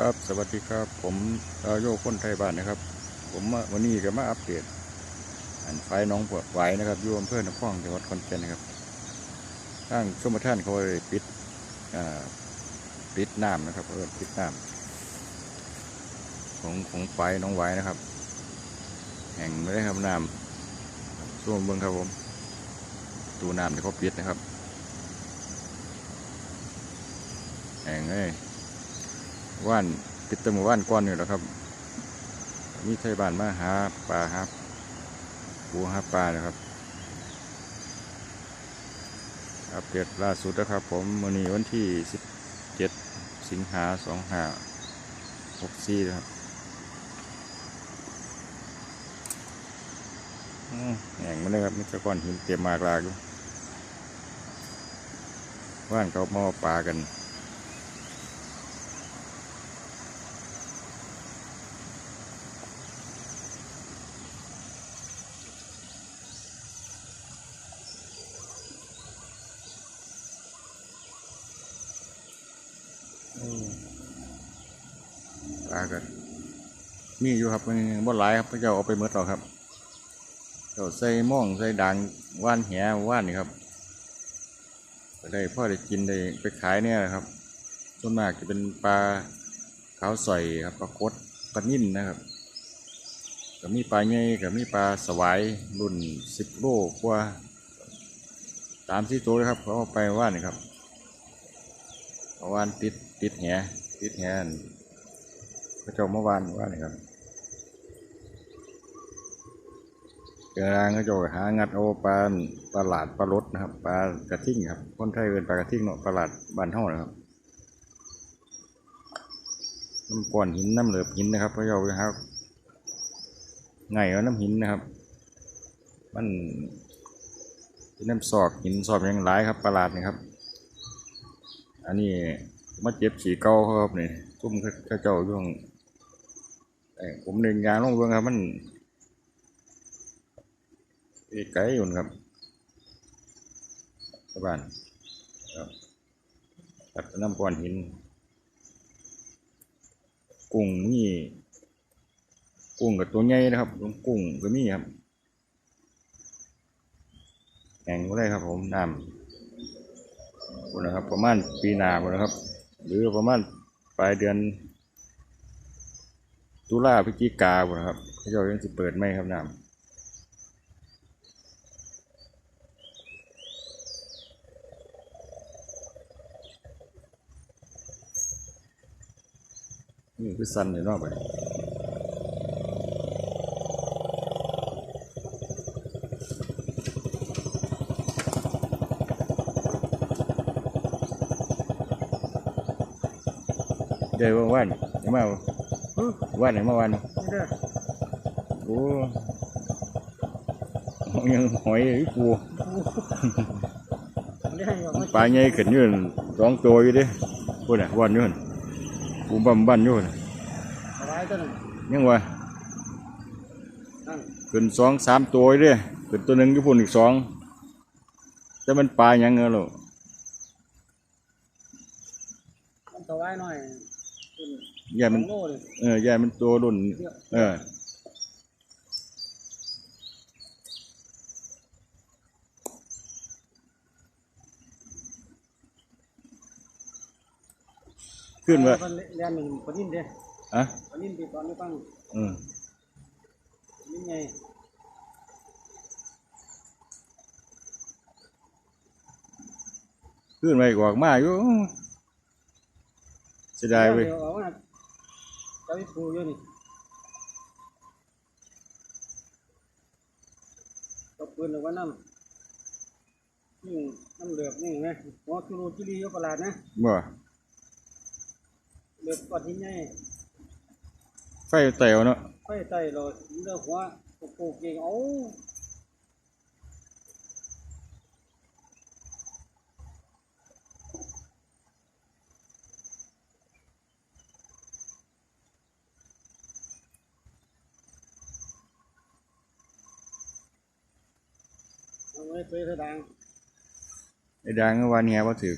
ครับสวัสดีครับผมโยคนไทยบ้านนะครับ ผมวันนี้ก็มาอัปเดตอันไฟน้องปวดไหวนะครับอยู่อำเภอนครจังหวัดขอนแก่นนะครับทางชมท่านเขาเลยปิดปิดน้ำนะครับเออปิดน้ำของของไฟน้องไหวนะครับ แห่งไม่ได้ครับน้ำช่วงเบื้องครับผมตูน้ำที่เขาปิดนะครับแห่งเอ้ย ว่านปิดตหมู่ว่านก้อนอยู่แล้วครับ มีไทยบ้านมาหาปลาหาปูหาปลานะครับ อัปเดตล่าสุดนะครับ ผมวันนี้วันที่ 17 สิงหา25 64นะครับแห่งมาเลยครับมีตะก้อนหินเตรียมมากลากอยู่ว่านเขามาเอาปลากัน ปลากันมีอยู่ครับมันบ่หลายครับพระเจ้าเอาไปหมดหรอครับเจ้าใส่ม่องใส่ด่างว่านแหว่านนี่ครับได้พ่อได้กินได้ไปขายเนี่ยครับส่วนมากจะเป็นปลาขาวใสครับปลากดปลานิ่นนะครับก็มีปลาใหญ่ก็มีปลาสวายรุ่นสิบโลกว่าตามที่ตัวเลยครับเขาเอาไปว่านนี่ครับ เอวานติดติดแหติดแหนพระเจ้าเมื่อวานว่านี่ครับเจอรางก็จะหางัดเอปลาปลาหลาดปลารดนะครับปลากระทิ่งครับคนไทยเป็นปลากระทิ่งเนาะปลาหลาดบานเท่านะครับน้ำก้อนหินน้ำเหลือบหินนะครับพระเจ้าครับไงเอาน้ำหินนะครับ มันนน้ำซอกหินซอกอย่างหลายครับปลาหลาดนี่ครับ อันนี้มาเจ็บฉีเก่าครับนี่ทุ่มข้าเจ้าอยู่ข้างผมเดินยางลงเบื้องครับมันไกลอยู่นะครับชาวบ้านครับตัดน้ำก้อนหิน กุ้งนี่กุ้งกับตัวใหญ่นะครับกุ้งก็มีครับแข่งก็ได้ครับผมน้ำ นะครับ ประมาณปีหน้าพุ่นะครับ หรือประมาณปลายเดือน ตุลาพฤศจิกาพุ่นะครับเขาเจะยังสิเปิดไหมครับน้ำนี่คือสันเลยนอกไป เดี๋ยวว่านยังมาเอาว่านไหนมาวันโอ้ยังหอยอีปูปลาใหญ่ขึ้นอยืนสองตัวอยู่เดิพูดน่ะวันอยืนปูบัมบันอยู่น่ะสบายตัวหนึ่งยังว่านั่นขึ้นสองสามตัวอยู่เด้ขึ้นตัวหนึ่งอยู่พุ่นอีกสองจะมันปลาหยังเงาหรอมันสบายหน่อย ขึ้นแย่มันสองโลเลยเออแย่มันตัวรุ่น เออ ขึ้นว่าเพิ่นเรียนหนึ่งปนินเด้อะปนินติดตอนนี้ฟังอืมปนินไงขึ้นไปกว่ามาอยู่เสียดายเว้ยดี๋วเอามาจะ ไปปลูกอยู่นี่ตบปืนหรือว่าน้ำนี่น้ำเหลือบนี่ไงหัวคิโลจิลีอยประหลาดนะบ่เหลือบก้อนหินใหญ่ไฟแตวเนาะไฟไต่เลยเลือกหัวปลูกเองเอา ไว้เปรย์เสอดังไอ้ดังเมื่อวานเฮียว่าถือ